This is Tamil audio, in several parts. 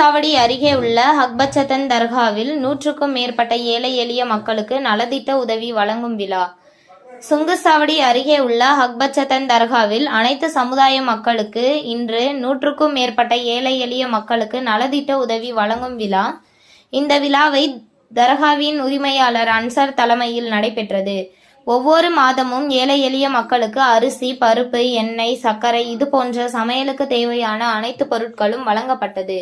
சாவடி அருகே உள்ள ஹக்பச்சத்தன் தர்காவில் நூற்றுக்கும் மேற்பட்ட ஏழை எளிய மக்களுக்கு நலத்திட்ட உதவி வழங்கும் விழா. சுங்குசாவடி அருகே உள்ள ஹக்பச்சத்தன் தர்காவில் அனைத்து சமுதாய மக்களுக்கு இன்று நூற்றுக்கும் மேற்பட்ட ஏழை எளிய மக்களுக்கு நலத்திட்ட உதவி வழங்கும் விழா. இந்த விழாவை தர்காவின் உரிமையாளர் அன்சார் தலைமையில் நடைபெற்றது. ஒவ்வொரு மாதமும் ஏழை எளிய மக்களுக்கு அரிசி பருப்பு எண்ணெய் சர்க்கரை இது போன்ற சமையலுக்கு தேவையான அனைத்து பொருட்களும் வழங்கப்பட்டது.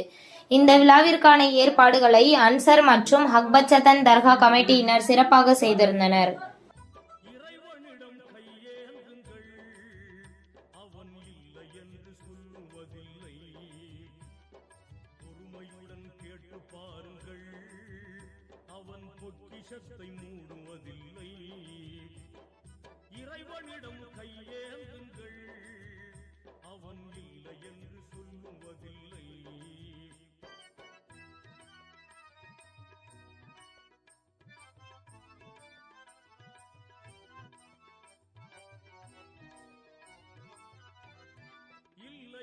இந்த விழாவிற்கான ஏற்பாடுகளை அன்சர் மற்றும் ஹக்பச்சதன் தர்கா கமிட்டியினர் சிறப்பாக செய்திருந்தனர். பாருங்கள் அவன் பொக்கிஷத்தை மூடுவதில்லை.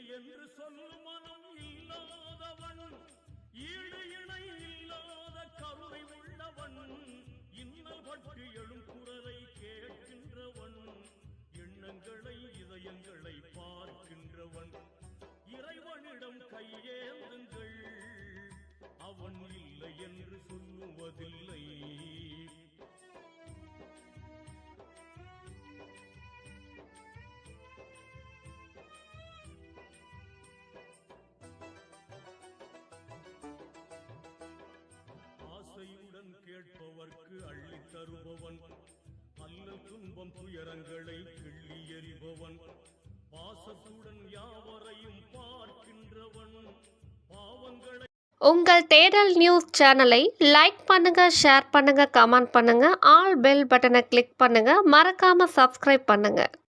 என்று சொல்லும் மனம் கேட்பவர்க்கு அள்ளி தருபவன். அல்லல் துன்பம் துயரங்களை கிள்ளி எறிபவன். பாசத்துடன் யாவரையும் பார்க்கின்றவன். பாவங்களை உங்கள் தேடல் நியூஸ் சேனலை லைக் பண்ணுங்க ஷேர் பண்ணுங்க கமெண்ட் பண்ணுங்க ஆல் பெல் பட்டனை கிளிக் பண்ணுங்க மறக்காம சப்ஸ்கிரைப் பண்ணுங்க.